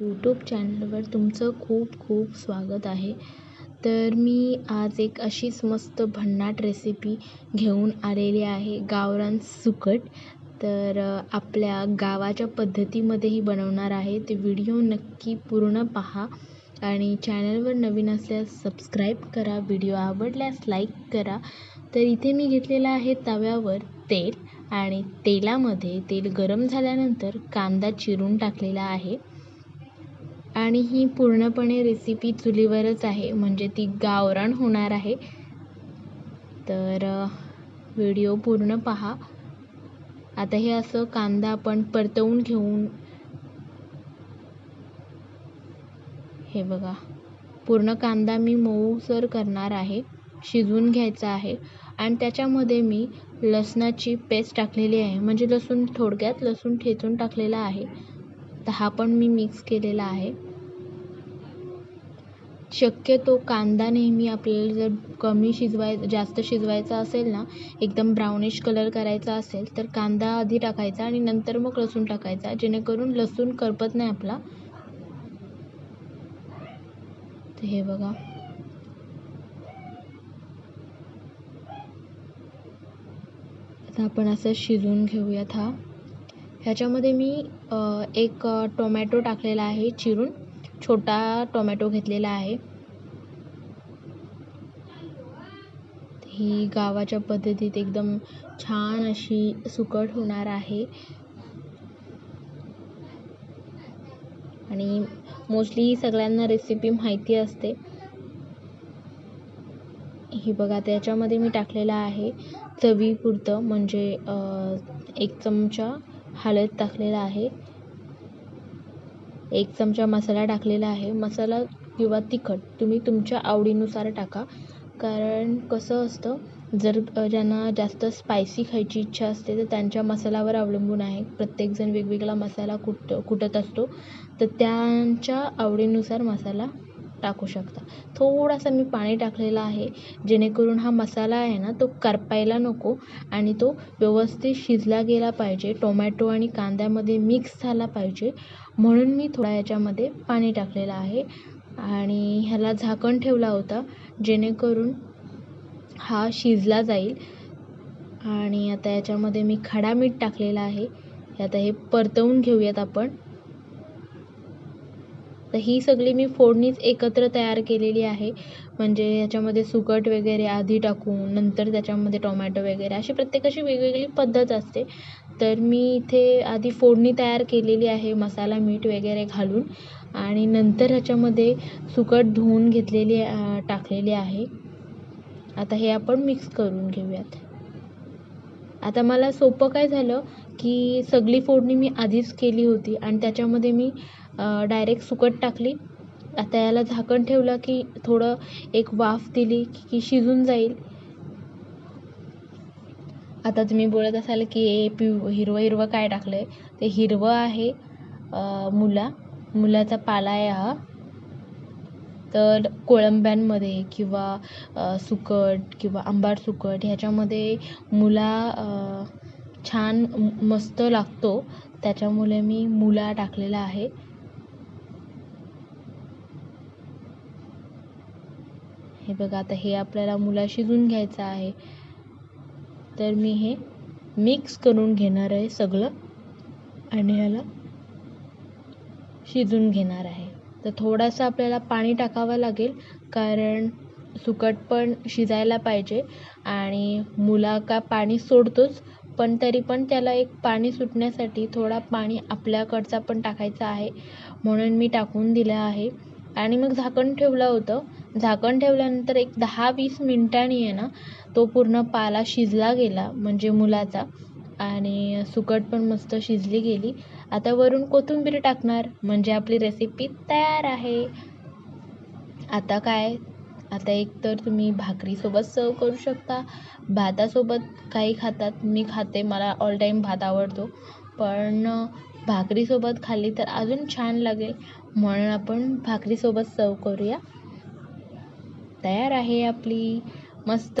YouTube चॅनलवर तुमचं खूप खूप स्वागत आहे. तर मी आज एक अशीच मस्त भन्नाट रेसिपी घेऊन आलेली आहे गावरान सुकट. तर आपल्या गावाच्या पद्धतीमध्येही बनवणार आहे. ते व्हिडिओ नक्की पूर्ण पहा आणि चॅनलवर नवीन असल्यास सबस्क्राईब करा. व्हिडिओ आवडल्यास लाईक करा. तर इथे मी घेतलेलं आहे तव्यावर तेल आणि तेलामध्ये तेल गरम झाल्यानंतर कांदा चिरून टाकलेला आहे. आणि ही पूर्णपणे रेसिपी चुलीवरच आहे. म्हणजे ती गावरान होणार आहे. तर व्हिडिओ पूर्ण पहा. आता हे असं कांदा आपण परतवून घेऊन हे बघा. पूर्ण कांदा मी मऊसर करणार आहे. शिजवून घ्यायचा आहे. आणि त्याच्यामध्ये मी लसणाची पेस्ट टाकलेली आहे. म्हणजे लसूण थोडक्यात लसूण ठेचून टाकलेला आहे. तर हा पण मी मिक्स केलेला आहे. शक्यतो कांदा नेहमी आपल्याला जर कमी शिजवाय जास्त शिजवायचा असेल ना एकदम ब्राउनिश कलर करायचा असेल तर कांदा आधी टाकायचा आणि नंतर मग लसूण टाकायचा जेणेकरून लसूण करपत नाही आपला. तर हे बघा. आता आपण असं शिजवून घेऊयात हा. ह्याच्यामध्ये मी एक टोमॅटो टाकलेला आहे चिरून. छोटा टोमॅटो घेतलेला आहे. ही गावाच्या पद्धतीत एकदम छान अशी सुकट होणार आहे. आणि मोस्टली ही सगळ्यांना रेसिपी माहिती असते. ही बघा त्याच्यामध्ये मी टाकलेलं आहे चवीपुरतं म्हणजे एक चमचा हळद टाकलेला आहे. एक चमचा मसाला टाकलेला आहे. मसाला किंवा तिखट तुम्ही तुमच्या आवडीनुसार टाका. कारण कसं असतं जर ज्यांना जास्त स्पायसी खायची इच्छा असते तर त्यांच्या मसाल्यावर अवलंबून आहे. प्रत्येकजण वेगवेगळा मसाला कुट कुटत असतो. तर त्यांच्या आवडीनुसार मसाला टाकू शकता. थोडासा मी पाणी टाकलेलं आहे. जेणेकरून हा मसाला आहे ना तो करपायला नको आणि तो व्यवस्थित शिजला गेला पाहिजे. टोमॅटो आणि कांद्यामध्ये मिक्स झाला पाहिजे. म्हणून मी थोडा याच्यामध्ये पाणी टाकलेलं आहे. आणि ह्याला झाकण ठेवला होता जेणेकरून हा शिजला जाईल. आणि आता याच्यामध्ये मी खडा मीठ टाकलेला आहे. आता हे परतवून घेऊयात आपण. तर ही सगळी मी फोडणीच एकत्र तयार केलेली आहे. म्हणजे याच्यामध्ये सुकट वगैरे आधी टाकून नंतर त्याच्यामध्ये टोमॅटो वगैरे अशी प्रत्येकाची वेगवेगळी पद्धत असते. तर मी इथे आधी फोडणी तयार केलेली आहे मसाला मीठ वगैरे घालून. आणि नंतर ह्याच्यामध्ये सुकट धुवून घेतलेली टाकलेली आहे. आता हे आपण मिक्स करून घेऊयात. आता मला सोपं काय झालं की सगळी फोडणी मी आधीच केली होती आणि त्याच्यामध्ये मी डायरेक्ट सुकट टाकली. आता याला झाकण ठेवलं की थोडं एक वाफ दिली की शिजून जाईल. आता तुम्ही बोलत असाल की ए पिव हिरवं हिरवं काय टाकलं आहे ते हिरवं आहे मुला. मुलाचा पाला आहे हा. तर कोळंब्यांमध्ये किंवा सुकट किंवा आंबाड सुकट ह्याच्यामध्ये मुला छान मस्त लागतो. त्याच्यामुळे मी मुला टाकलेला आहे. हे बघा आता हे आपल्याला मुला शिजून घ्यायचं आहे. तर मी हे मिक्स करून घेणार आहे सगळं आणि ह्याला शिजून घेणार आहे. तर थोडासा आपल्याला पाणी टाकावं लागेल कारण सुकट पण शिजायला पाहिजे आणि मुला का पाणी सोडतोच पण तरी पण त्याला एक पाणी सुटण्यासाठी थोडा पाणी आपल्याकडचा पण टाकायचा आहे. म्हणून मी टाकून दिलं आहे. आणि मग झाकण ठेवलं होतं. झाकण ठेवल्यानंतर एक दहा वीस मिनटांनी आहे ना तो पूर्ण पाला शिजला गेला म्हणजे मुलाचा. आणि सुकट पण मस्त शिजली गेली. आता वरून कोथिंबीर टाकणार म्हणजे आपली रेसिपी तयार आहे. आता काय? आता एक तर तुम्ही भाकरीसोबत सर्व करू शकता. भातासोबत काही खातात मी खाते मला ऑल टाईम भात आवडतो. पण भाकरीसोबत खाल्ली तर अजून छान लागेल. म्हणून आपण भाकरीसोबत सर्व करूया. तयार आहे आपली मस्त